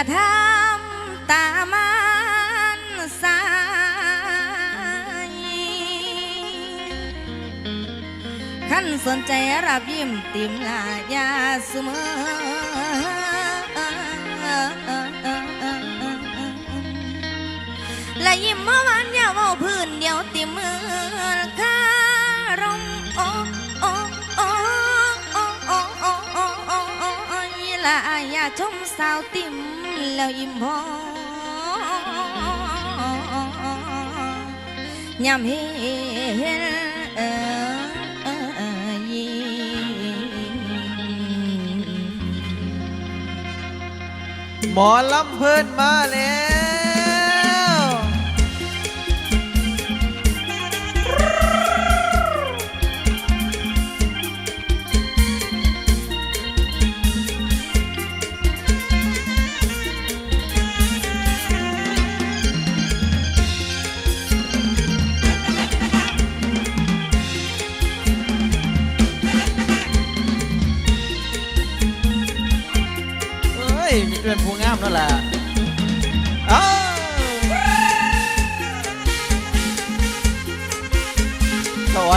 าทำตามันสายขั้นสนใจรับยิ้มติมลายาเสมอและยิ้มเมื่อวานอย่าเว่าพื้นเดียวติมือคารมโอ้โอ้โอ้โอ้โอ้โอ้โอ้โอ้โอ้โอ้ละอย่าชมสาวติม แล้วยิ้มพอยามเห็นเอ่ยยิ้มหมอลำเพิ่นมาแล้ว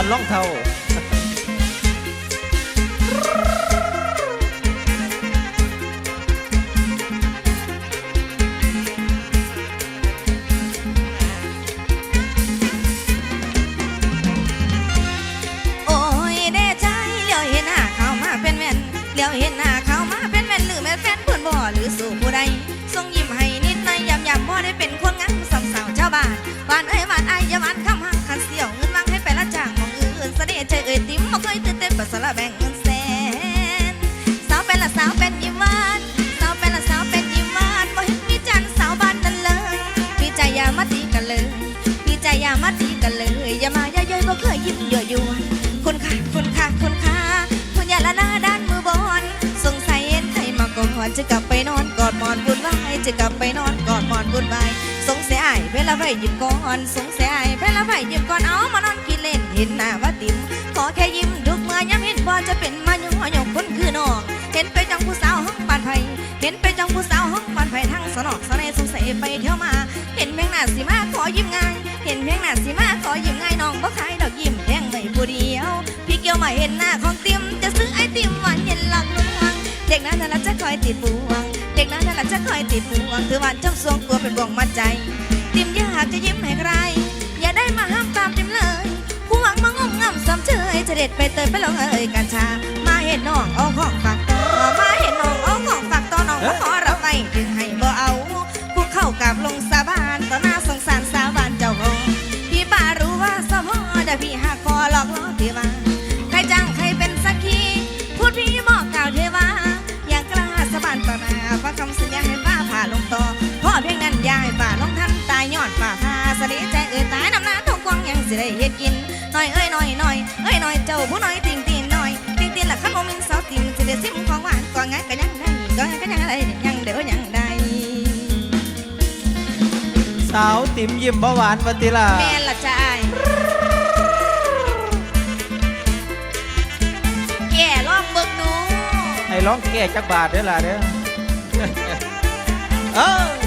อนล่องเท่าเดี๋ยวเห็นหน้าเขามาเป็นแม่นหรือแม่แฟนเพื่อนบ่หรือสุข ยั่วยวนคุณค่าคุณค่าคุณค่าคุณอย่าละหน้าด้านมือบอลสงสัยเห็นใครมาก่อนจะกลับไปนอนกอดหมอนบุญวายจะกลับไปนอนกอดหมอนบุญวายสงสัยไอ้เวลาไปยิ้มก่อนสงสัยไอ้เวลาไปยิ้มก่อนเอามานอนกินเล่นเห็นหน้าว่าติ๋มขอแค่ยิ้มทุกเมื่อย้ำเห็นบ่จะเป็นมายุ่งหยงคนคือน้องเห็นไปจังผู้สาวห้องบานไผ่เห็นไปจังผู้สาวห้องบานไผ่ทั้งสนอกสนในสงสัยไปเที่ยวมา เห็นเพียงหน้าสีมาขอยิ้มง่ายเห็นเพียงหน้าสีมาขอยิ้มง่ายน้องบ่ขาย มาเห็นหน้าของติมจะซื้อไอติมหวานเย็นหลักลวงเด็กนั้นนั่นละจะคอยติดปวงเด็กนั้นนั่นละจะคอยติดปวงคือหวานจ้องสวงกลัวเป็นบ่วงมัดใจ ติมอยากจะยิ้มให้ใคร อย่าได้มาห้ามตามติมเลยผู้หวังมางมงำซ้ำเชยจะเด็ดไปเตยไปลงเอ่ยกัญชามาเห็นน้องเอาของ สิได้เฮ็ดกินหน่อยเอ้ยหน่อยหน่อยเอ้ยหน่อยเจ้าผู้น้อยติ่งติ่งหน่อยติ่งติ่งละขันโมมินสาวติ่งสิได้ซิมของหวานก่อนงั้นก็ยังได้ก่อนงั้นก็ยังได้ยังเดี๋ยวยังได้สาวติ๋มยิ้มเบาหวานวัติลาแม่นละจ้ายแก่ลองเบิกดูให้ร้องแก่จักบาทเด้อล่ะเด้อเอ้าโอ้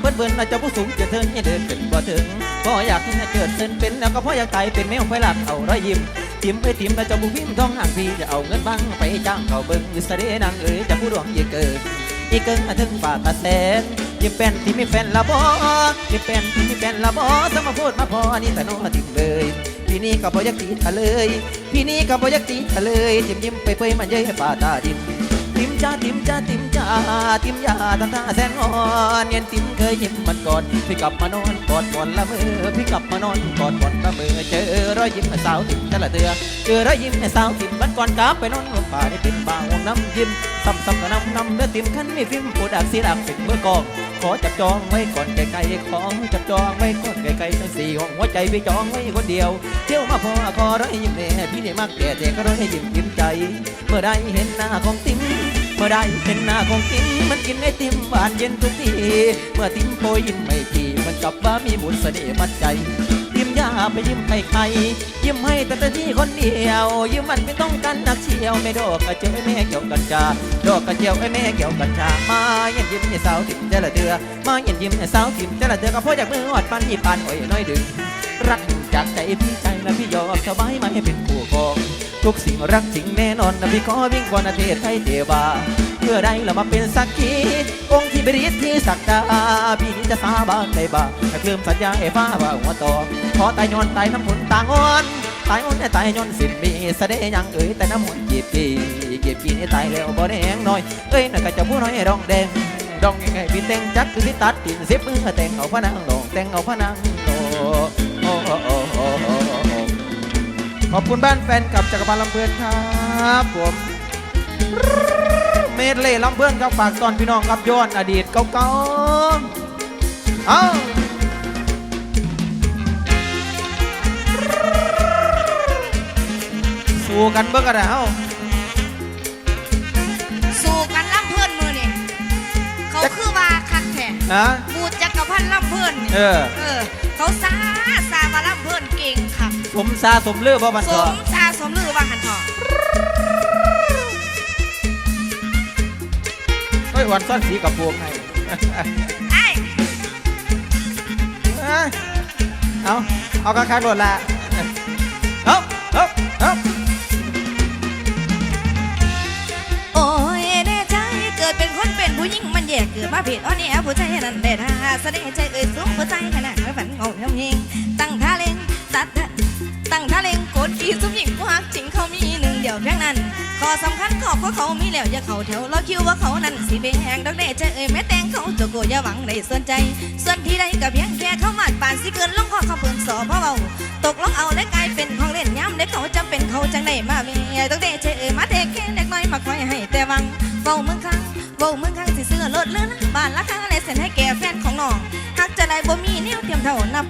เบิ่นเบิ่นเราจะผู้สูงจะเทินอย่าเดินขึ้นบ่ถึงพออยากให้เกิดเส้นเป็นแล้วก็พ่ออยากตายเป็นแมวไฟหลักเอารอยยิ้มติมเอ้ยติมเราจะบุวิ่งท้องห่างพี่จะเอาเงินบังไปจ้างเขาเบิ่งสเดนางเอ้ยจะผู้ดวงยิ่งเกิดอีกเกินมาถึงป่าตาแสนยิ่งเป็นที่มีแฟนละบ่ยิ่งเป็นที่มีแฟนละบ่สมาพูดมาพอนี่แต่น้องมาติมเลยพี่นี่ก็บ่อยากตีทะเลย พี่นี่ก็บ่อยากตีทะเลยจิ้มยิ้มไปเปยมันเย้ยให้ป่าตาดิน ติมจ้าติมจ้าติมจ้าติมยาตาตาแสนงอนเนียนติมเคยยิ้มมันก่อนพี่กลับมานอนกอดหมอนละเมือพี่กลับมานอนกอดหมอนละเมือเจอรอยยิ้มสาวติมแต่ละเตือเจอรอยยิ้มสาวติมมันก่อนกลับไปนอนลงป่าได้ติมบ่าวน้ำยิ้มซ้ำซ้ำกับน้ำน้ำเด้อติมขันไมีฟิมปวดอักเสียดักเป็นเมื่อกองขอจับจองไว้ก่อนไกลๆขอจับจองไว้ก่อนไกลๆทั้งสี่ห้องหัวใจไปจองไว้คนเดียว เที่ยวมาพอขอร้อยยิ้มแน่พี่ได้มากแก่แต่ก็ร้อยยิ้มยิ้มใจ เมื่อได้เห็นหน้าของติ๋ม มื่อได้เห็นหน้าของติ๋มมันกินไอติมหวานเย็นทุกที เมื่อติมโปยิ้มไม่ทีมันกลับว่ามีบุญเสน่ห์มัดใจ ยิ้มยาไปยิ้มใครใคร ยิ้มให้แต่แต่ที่คนเดียว ยิ้มมันไม่ต้องกันนักเชียวไม่ดอกกระเจียแม่เกี่ยวกันจาดอกกระเจียวไอแม่เกี่ยวกันจามาเย็นยิ้มให้สาวติ่มแต่ละเดือมาเย็นยิ้มให้สาวติ่มแต่ละเดือก็พราะจากมือหอดปันหยิบปันโอ้ยน้อยดึงรัก จากใจพี่ใจนะพี่ยอมสบายมาให้เป็นคู่ครองทุกสิ่งรักจริงแน่นอนนะพี่ขอวิ่งกว่านาเทศไทยเทวาเพื่อได้เรามาเป็นสักขีองค์ที่บริษที่สักดาพี่นี้จะสาบานได้บ้าถ้าเคลื่อนสัญญาให้ฟ้าว่าหัวต่อขอตายย้อนตายน้ำผลตางอนตายอ่อนแต่ตายย้อนสิ้นมีแสดยังเอ่ยแต่น้ำมนต์จีบปีเก็บปีนี่ตายแล้วบ่ได้แดงน้อยเอ้ยน่ะก็จะพูดน้อยดองแดงดองยังไงพี่แต่งจักคือพี่ตัดตินเสียบมือแต่งเอาพนังดองแต่งเอาพนังโอ้โอ้โอ้โอ้โอ้โอ้โอ้ ขอบคุณบ้านแฟนกับจักรพันธ์ลำเพลินครับผมเมดเล่ลำเพลินครับฝากตอนพี่น้องครับย้อนอดีตเก่าๆเอ้าสู้กันเบิ่งกันนะเอ้าสู่กันล่ำเพื่อนมือนี่เขาคือว่าคักแท้นะบูจักรพันธ์ล่ำเพื่อนนี่เออ เออ เขาซาซามาล่ำเพื่อนเก่งค่ะสมซาสมเลือบ่บันสเถอะมซาสมลือว่าหันทองเฮ้ยวันซ่อนสีกับพวงให้ไอ้เอ้ยเอาเอากระคายหมดละเอาเอาเอาโอ้ยแน่ใจเกิดเป็นคนเป็นผู้หญิงมันแยกเกิดมาผิดอ้อนี่แอบผู้ใจนั้นได้ท่าแสดงใจเอ่ยสูงหัวใจขนา ดฝันงงยงเฮงตั้งท่าเล่งตัดตั้งท่าเล่งโกดขี่สุมหญิงผู้ฮักจริงเขามีหนึ่งเดียวเพียงนั้นข้อสำคัญขอบเพราะเขามีแล้วอย่าเขาแถวรอคิวว่าเขานั้นสิเบงดอกเด้ใจเอ่ยแม่แตงเขาจะโกอย่าหวังได้สนใจ ส่วนที่ใดก็เพียงแค่เข้ามาดปานสิเกินลงข้อเขาเพิ่นสอเพราะเบาตกลงเอาและกลายเป็นของเล่นย้ำได้เขาจำเป็นเขาจังได้มาเมียดอกเด้ใจเอ่ยมาเทแค่เด็กน้อยมาคอยให้แต่วังเฝ้าเมืองข้างเฝ้าเมืองข้างสิเสื้อลดเลื่อนบ้านละข้างเลยเซ็นให้แก่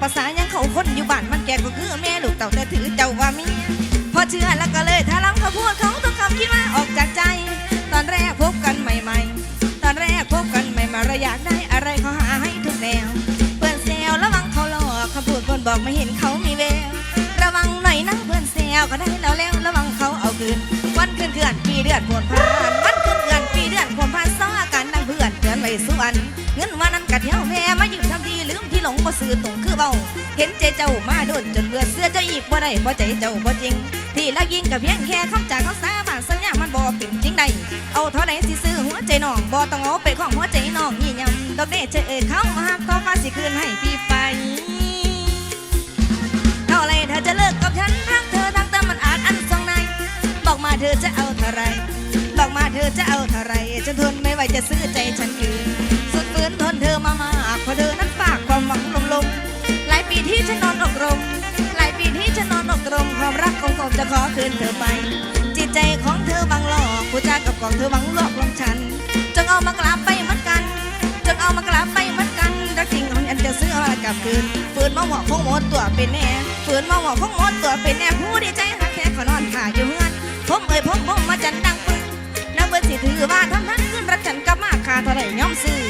ภาษายังเขาคนอยู่บ้านมันแก่ก็คือแม่ลูกเต่าแต่ถือเจ้าว่ามีพอเชื่อแล้วก็เลยถ้าล้ำเขาพูดเขาต้องคำคิดว่าออกจากใจ ตอนแรกพบกันใหม่ ๆ ตอนแรกพบกันใหม่ๆเราอยากได้อะไรเขาหาให้ทุกแนวเพื่อนแซวระวังเขาหลอกคำพูดคนบอกไม่เห็นเขามีแววระวังหน่อยนะเพื่อนแซวก็ได้แล้วแล้วระวังเขาเอาคืนวันคืนเกือนปีเดือนผลผ่า จ้ามาโดนจนเบื่อเสื้อเจ้าอีกบ่ได้บ่ใจเจ้าบ่จริง ที่ละยิงกับเพียงแค่คำจากเขาสาบานสัญญามันบ่เป็นจริงใดเอาเท่าไหร่สิซื้อหัวใจน้องบ่ต้องเอาไปของหัวใจน้องนี่ยำดอกเด้เจอเขามาหักก็มาสิคืนให้พี่ไปเท่าไรเธอจะเลิกกับฉันทั้งเธอทั้งเธอมันอาจอันสองในบอกมาเธอจะเอาเท่าไรบอกมาเธอจะเอาเท่าไรจนทนไม่ไหวจะซื้อใจฉันยืนสุดฝืนทนเธอมามากเพราะเธอ ที่ฉันนอนอกรม หลายปีที่ฉันนอนอกรม ความรักของผมจะขอคืนเธอไป จิตใจของเธอบังหลอกผู้จากับของเธอบังหลอกลวงฉัน จงเอามากลับไปเหมือนกัน จงเอามากลับไปเหมือนกันรักจริงของฉันจะซื้อมากลับคืนฝืนมาหัวคงหมดตัวเป็นแน่ฝืนมาหัวคงหมดตัวเป็นแน่ผู้ดีใจหักแค่ขอนอนขาอยู่เฮือนผมเอ่ยผมผมมาจันดังปึ้งนับเบิดสิถือว่าทำนั้นขึ้นรักฉันกับมาคาเท่าไรยอมซื้อ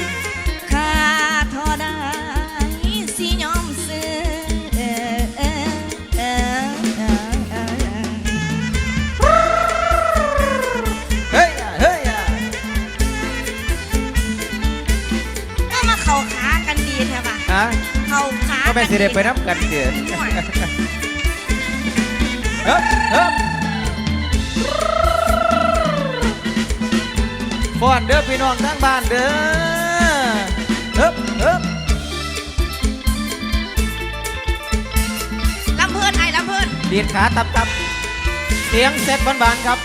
สิได้ไปนับกันเดือนเฮ้ยเฮ้ยฟ้อนเด้อพี่น้องทั้งบ้านเด้อเฮ้ยเฮ้ยลำเพื่อนไอ้ลำเพื่อนดีดขาตับตับเสียงเซ็ตบานๆครับ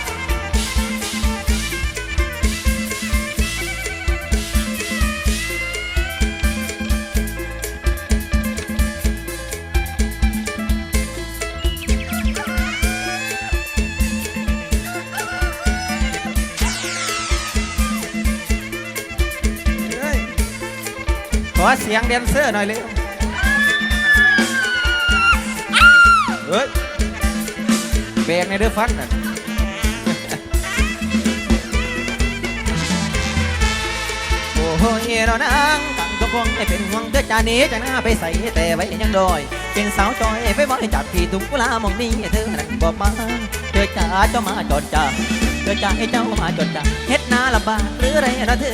เฮ้ยอเสียงแดนเซอร์หน่อยเร็วเฮ้ยแบกในเด้อฟันน่ะโอ้โหเอ๋เรานางตั้งตัวคงไม่เป็นห่วงเธอจานี้จะหน้าไปใส่แต่ไว้ยังดอยเป็นสาวจอยไปบ่อยจับพี่ตุ้งกุลามองนี่เธอนั่นบอกมาเธอจ๋าเจ้ามาจอดจ้า เธอจ๋าให้เจ้ามาจดจ้าเฮ็ดนาลำบากหรือไรนะเธอ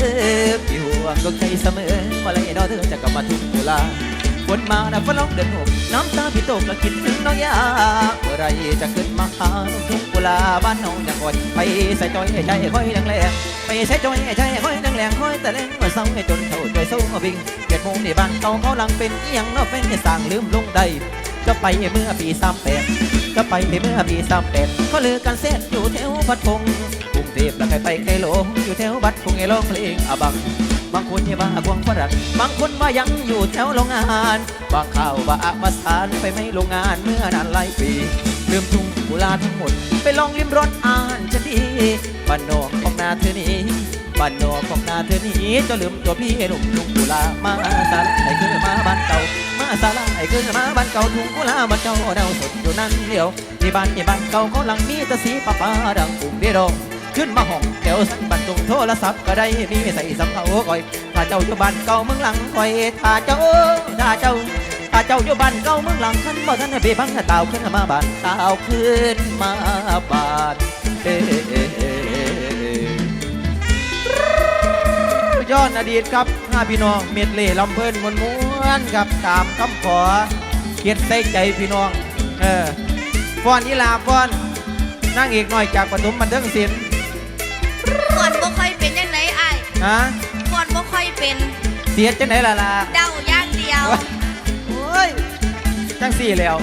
พี่ห่วงดวงใจเสมอว่าไรเนาะเธอจะกลับมาทุ่งกุลาฝนมานะฝนลงเดินหกน้ำตาพี่ตกและคิดถึงน้องยาเมื่อไรจะขึ้นมาหาทุ่งกุลาบ้านน้องยังอ่อนไปใส่จอยให้ใจค่อยแรงๆไปใส่จอยให้ใจค่อยแรงๆค่อยแต่แรงว่าเศร้าให้จนเท่าใจสู้มาวิ่งเกียรติมงในบ้านเก่าเขาหลังเป็นเอียงนอกเป็นสร้างลืมลงได้จะไปเมื่อปีสามแปด จะไปเมื่อปีสามแปดเขาลือกันเสร็จอยู่แถวพัดพงกรุงเทพแล้วใครไปใครหลงอยู่แถวบัดพงไอ้ร้องเพลงอบังบางคนเนี่ยบ้ากวางฝรั่งบางคนว่ายังอยู่แถวโรงงานบางข่าวว่าอามาสานไปไม่โรงงานเมื่อนานหลายปีลืมทุ่งกุลาทั้งหมด ไปลองริมรถอ่านจะดีบ้านนอกของนาเธอนี้บ้านนอกของนาเธอนี้จะลืมตัวพี่หนุ่มทุ่งกุลามาสาลายคือมาบ้านเก่า สาลายคือมาบ้านเก่าทุ่งกุลาบ้านเก่าเดาสดอยู่นั่นเดียวที่บ้านที่บ้านเก่าเขาหลังมีแตะสีป้าป้าดังปุ่มเดียวขึ้นมาห้องแถวสันบันตรงโทรศัพท์ก็ได้มีใส่สำเภาก่อยถ้าเจ้าอยู่บ้านเก่าเมืองหลังคอยถ้าเจ้าถ้าเจ้าถ้าเจ้าอยู่บ้านเก่าเมืองหลังขันบ่ทันได้ไปพังตาวขึ้นมาบ้านตาวขึ้นมาบ้านเอ้ ย้อนอดีตครับห้าพี่น้องเม็ดเล่ลำเพิ่นมวนม้วนๆครับตามคำขอเขียนใส่ใจพี่น้อง เออฟ้อนอีลาฟ้อนนางเอกน้อยจากปฐมบันเทิงศิลป์ก่อนบ่ค่อยเป็นยังไงไอ้ายฮะก่อนบ่ค่อยเป็น เสียจังไหนล่ะล่ะเดาอย่างเดียวโอ้ยจังสี่แล้ว